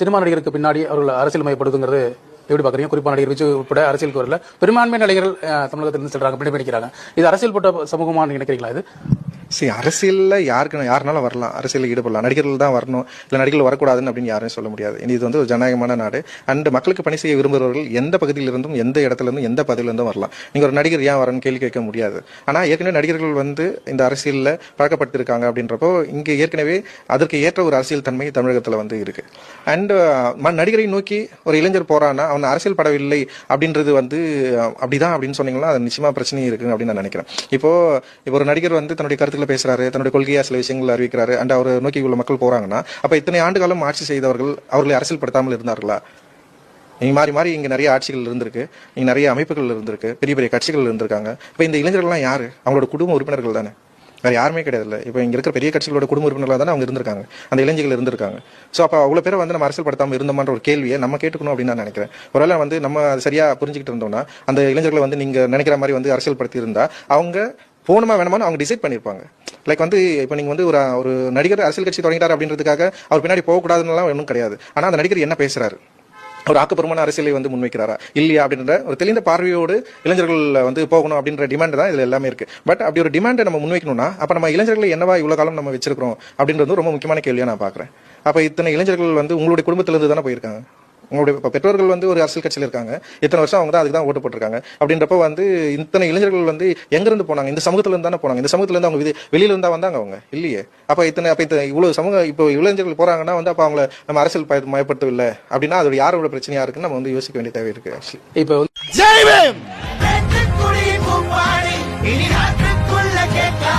Cinema நடிகருக்கு பின்னாடி அவர்கள் அரசியல் மையப்படுதுங்கிறது எப்படி பாக்குறீங்க குறிப்பா நடிகர் விஜய் உட்பட அரசியலுக்கு வரல. பெரும்பான்மை நடிகர்கள் தமிழகத்திலிருந்து செல்றாங்க பின்னாடி இது அரசியல் போட்ட சமூகமா நினைக்கிறீங்களா இது? சரி அரசியலில் யாருக்கு யாருனாலும் வரலாம்? அரசியலில் ஈடுபடலாம். நடிகர்கள் தான் வரணும். இல்லை நடிகர்கள் வரக்கூடாதுன்னு அப்படின்னு யாரும் சொல்ல முடியாது. இது வந்து ஒரு ஜனநாயகமான நாடு. அண்ட் மக்களுக்கு பணி செய்ய விரும்புகிறவர்கள் எந்த பகுதியிலிருந்தும் எந்த இடத்துல இருந்தும் எந்த பதவியில வரலாம். நீங்கள் ஒரு நடிகர் ஏன் வரன்னு கேள்வி கேட்க முடியாது. ஆனால் ஏற்கனவே நடிகர்கள் வந்து இந்த அரசியலில் பழக்கப்பட்டிருக்காங்க அப்படின்றப்போ இங்கே ஏற்கனவே அதற்கு ஏற்ற ஒரு அரசியல் தன்மை தமிழகத்தில் வந்து இருக்கு. அண்ட் நடிகரை நோக்கி ஒரு இளைஞர் போறான்னா அவன் அரசியல் படவில்லை அப்படின்றது வந்து அப்படிதான் அப்படின்னு சொன்னீங்கன்னா அது நிச்சயமா பிரச்சனை இருக்கு அப்படின்னு நான் நினைக்கிறேன். இப்போ இப்போ ஒரு நடிகர் வந்து தன்னுடைய கருத்து கருத்துக்களை பேசுறாரு தன்னுடைய கொள்கையா சில விஷயங்கள் அறிவிக்கிறாரு. அண்ட் அவர் நோக்கி உள்ள மக்கள் போறாங்கன்னா அப்ப இத்தனை ஆண்டு காலம் ஆட்சி செய்தவர்கள் அவர்களை அரசியல் படுத்தாமல் இருந்தார்களா? நீங்க மாறி மாறி இங்க நிறைய ஆட்சிகள் இருந்திருக்கு. இங்க நிறைய அமைப்புகள் இருந்திருக்கு. பெரிய பெரிய கட்சிகள் இருந்திருக்காங்க. இப்ப இந்த இளைஞர்கள்லாம் யாரு? அவங்களோட குடும்ப உறுப்பினர்கள் தானே. வேற யாருமே கிடையாதுல்ல. இப்போ இங்க இருக்கிற பெரிய கட்சிகளோட குடும்ப உறுப்பினர்களாக தானே அவங்க இருந்திருக்காங்க. அந்த இளைஞர்கள் இருந்திருக்காங்க. ஸோ அப்போ அவ்வளோ பேரை வந்து நம்ம அரசியல் படுத்தாமல் இருந்தோமான்ற ஒரு கேள்வியை நம்ம கேட்டுக்கணும் அப்படின்னு நான் நினைக்கிறேன். ஒருவேளை வந்து நம்ம அதை சரியா புரிஞ்சுக்கிட்டு இருந்தோம்னா அந்த இளைஞர்களை வந்து நீங்க நினைக்கிற மாதிரி வந்து அரசியல் படுத்தி இருந்தா அவங்க போகணுமா வேணுமான்னு அவங்க டிசைட் பண்ணியிருப்பாங்க லைக் வந்து இப்போ நீங்க வந்து ஒரு ஒரு நடிகர் அரசியல் கட்சி தொடங்கிட்டார் அப்படின்றதுக்காக அவர் பின்னாடி போகக்கூடாதுன்னுலாம் ஒன்றும் கிடையாது. ஆனால் அந்த நடிகர் என்ன பேசுறாரு? ஒரு ஆக்கப்பூர்வமான அரசியலை வந்து முன்வைக்கிறாரா? இல்லையா அப்படின்ற ஒரு தெளிந்த பார்வையோடு இளைஞர்கள் வந்து போகணும் அப்படின்ற டிமாண்ட் தான் இதுல எல்லாமே இருக்கு. பட் அப்படி ஒரு டிமாண்டை நம்ம முன்வைக்கணும்னா அப்ப நம்ம இளைஞர்களை என்னவா இவ்வளவு காலம் நம்ம வச்சிருக்கிறோம் அப்படின்றது ரொம்ப முக்கியமான கேள்வியா நான் பாக்குறேன். அப்ப இத்தனை இளைஞர்கள் வந்து உங்களுடைய குடும்பத்திலிருந்து தானே போயிருக்காங்க? உங்களுடைய இப்ப பெற்றோர்கள் வந்து ஒரு அரசியல் கட்சியில் இருக்காங்க. இத்தனை வருஷம் அவங்க தான் அதுக்கு தான் ஓட்டு போட்டிருக்காங்க. அப்படின்றப்ப வந்து இத்தனை இளைஞர்கள் வந்து எங்க இருந்து போனாங்க? இந்த சமூகத்துல இருந்து தானே போனாங்க? இந்த சமூகத்துல இருந்து அவங்க வெளி- வெளியில இருந்தா வந்தாங்க அவங்க? இல்லையே. அப்ப இத்தனை அப்ப இத்தனை இவ்வளவு சமூக இப்போ இளைஞர்கள் போறாங்கன்னா வந்து அப்ப அவங்கள நம்ம அரசியல் பய- மயப்படுத்தவில்லை. அப்படின்னா அது யாரோட பிரச்சனையா இருக்குன்னு நம்ம வந்து யோசிக்க வேண்டிய தேவை இருக்கு ஆக்சுவலி இப்போ வந்து